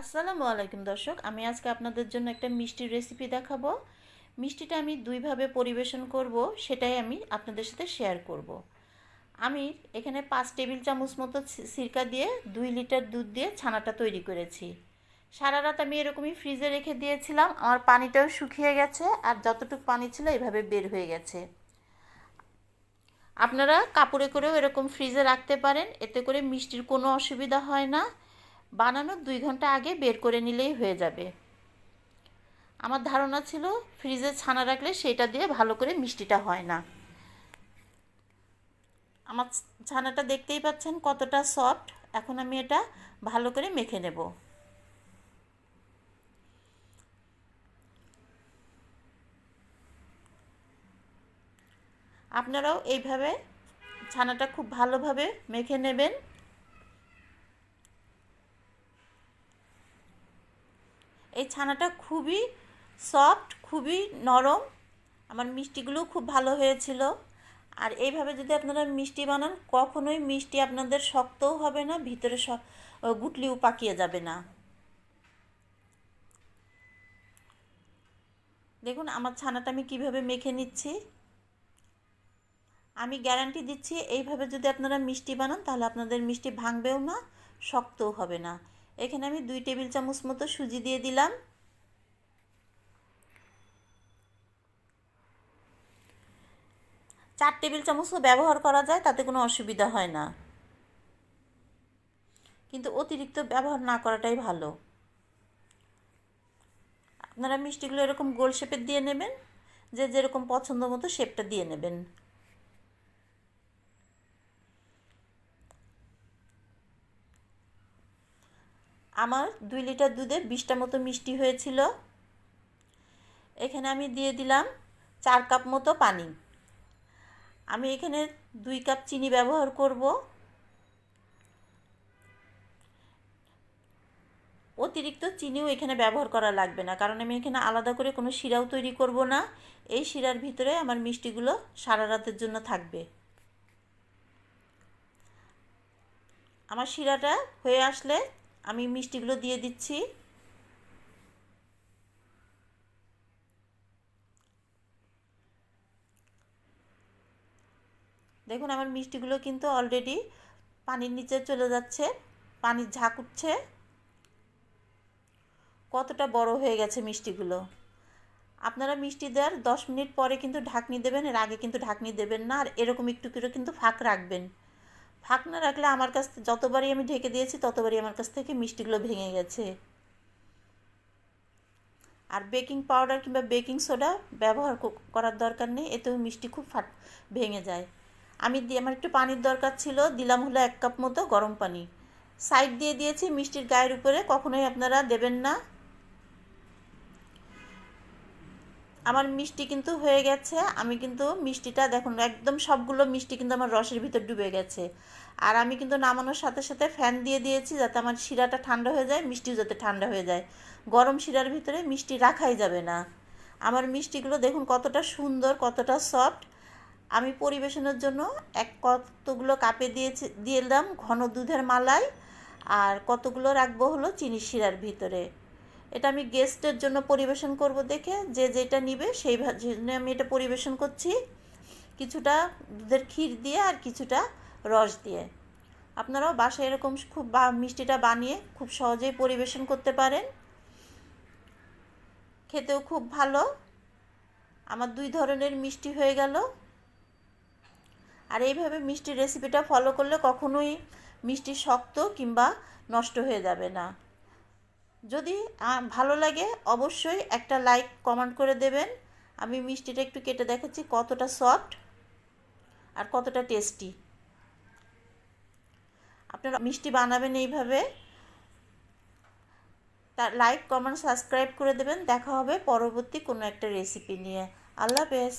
আসসালামু আলাইকুম দর্শক, আমি আজকে আপনাদের জন্য একটা মিষ্টির রেসিপি দেখাবো। মিষ্টিটা আমি দুইভাবে পরিবেশন করব, সেটাই আমি আপনাদের সাথে শেয়ার করব। আমি এখানে পাঁচ টেবিল চামচ মতো সিরকা দিয়ে দুই লিটার দুধ দিয়ে ছানাটা তৈরি করেছি। সারা রাত আমি এরকমই ফ্রিজে রেখে দিয়েছিলাম, আমার পানিটাও শুকিয়ে গেছে আর যতটুকু পানি ছিল এভাবে বের হয়ে গেছে। আপনারা কাপড়ে করেও এরকম ফ্রিজে রাখতে পারেন, এতে করে মিষ্টির কোনো অসুবিধা হয় না। বানানোর দুই ঘণ্টা আগে বের করে নিলেই হয়ে যাবে। আমার ধারণা ছিল, ফ্রিজে ছানা রাখলে সেটা দিয়ে ভালো করে মিষ্টিটা হয় না। আমার ছানাটা দেখতেই পাচ্ছেন কতটা সফট। এখন আমি এটা ভালো করে মেখে নেব। আপনারাও এইভাবে ছানাটা খুব ভালোভাবে মেখে নেবেন। এই ছানাটা খুবই সফট খুবই নরম। আমার মিষ্টিগুলো খুব ভালো হয়েছিল। আর এইভাবে যদি আপনারা মিষ্টি বানান, কখনোই মিষ্টি আপনাদের শক্তও হবে না, ভিতরে গুটলিও পাকিয়ে যাবে না। দেখুন, আমার ছানাটা আমি কীভাবে মেখে নিচ্ছি। আমি গ্যারান্টি দিচ্ছি, এইভাবে যদি আপনারা মিষ্টি বানান, তাহলে আপনাদের মিষ্টি ভাঙবেও না, শক্তও হবে না। এখানে আমি দুই টেবিল চামচ মতো সুজি দিয়ে দিলাম। চার টেবিল চামচও ব্যবহার করা যায়, তাতে কোনো অসুবিধা হয় না। কিন্তু অতিরিক্ত ব্যবহার না করাটাই ভালো। আপনারা মিষ্টিগুলো এরকম গোল শেপের দিয়ে নেবেন, যে যেরকম পছন্দ মতো শেপটা দিয়ে নেবেন। আমার দুই লিটার দুধে বিশটা মতো মিষ্টি হয়েছিল। এখানে আমি দিয়ে দিলাম চার কাপ মতো পানি। আমি এখানে দুই কাপ চিনি ব্যবহার করব। অতিরিক্ত চিনিও এখানে ব্যবহার করা লাগবে না, কারণ আমি এখানে আলাদা করে কোনো শিরাও তৈরি করব না। এই শিরার ভিতরে আমার মিষ্টিগুলো সারা রাতের জন্য থাকবে। আমার শিরাটা হয়ে আসলে আমি মিষ্টিগুলো দিয়ে দিচ্ছি। দেখুন, আমার মিষ্টিগুলো কিন্তু অলরেডি পানির নিচে চলে যাচ্ছে পানির ঝাঁক উঠছে। কতটা বড় হয়ে গেছে মিষ্টিগুলো। আপনারা মিষ্টি দেওয়ার দশ মিনিট পরে কিন্তু ঢাকনি দেবেন, এর আগে কিন্তু ঢাকনি দেবেন না, আর এরকম একটু কিন্তু ফাঁক রাখবেন। ফাঁক না রাখলে আমার কাছ থেকে যতবারই আমি ঢেকে দিয়েছি, ততবারই আমার কাছ থেকে মিষ্টিগুলো ভেঙে গেছে। আর বেকিং পাউডার কিংবা বেকিং সোডা ব্যবহার করার দরকার নেই, এতেও মিষ্টি খুব ফাট, ভেঙে যায়। আমি দিয়ে আমার একটু পানির দরকার ছিল, দিলাম হলো এক কাপ মতো গরম পানি। সাইড দিয়ে দিয়েছি মিষ্টির গায়ের উপরে, কখনোই আপনারা দেবেন না। আমার মিষ্টি কিন্তু হয়ে গেছে। আমি কিন্তু মিষ্টিটা দেখুন, একদম সবগুলো মিষ্টি কিন্তু আমার রসের ভিতর ডুবে গেছে। আর আমি কিন্তু নামানোর সাথে সাথে ফ্যান দিয়ে দিয়েছি যাতে আমার শিরাটা ঠান্ডা হয়ে যায়, মিষ্টিও যাতে ঠান্ডা হয়ে যায়। গরম শিরার ভিতরে মিষ্টি রাখাই যাবে না। আমার মিষ্টিগুলো দেখুন কতটা সুন্দর, কতটা সফট। আমি পরিবেশনের জন্য এক কতগুলো কাপে দিয়েছি, দিয়ে দিলাম ঘন দুধের মালাই। আর কতগুলো রাখব হলো চিনি শিরার ভিতরে। এটা আমি গেস্টের জন্য পরিবেশন করব দেখে, যে যেটা নিবে সেই জন্য আমি এটা পরিবেশন করছি। কিছুটা দুধের ক্ষীর দিয়ে আর কিছুটা রস দিয়ে। আপনারাও বাসায় এরকম খুব মিষ্টিটা বানিয়ে খুব সহজেই পরিবেশন করতে পারেন। খেতেও খুব ভালো। আমার দুই ধরনের মিষ্টি হয়ে গেল। আর এইভাবে মিষ্টির রেসিপিটা ফলো করলে কখনোই মিষ্টি শক্ত কিংবা নষ্ট হয়ে যাবে না। যদি ভালো লাগে অবশ্যই একটা লাইক কমেন্ট করে দেবেন। আমি মিষ্টিটা একটু কেটে দেখাচ্ছি কতটা সফট আর কতটা টেস্টি আপনারা মিষ্টি বানাবেন এইভাবে। তার লাইক কমেন্ট সাবস্ক্রাইব করে দেবেন। দেখা হবে পরবর্তী কোনো একটা রেসিপি নিয়ে। আল্লাহ হাফেজ।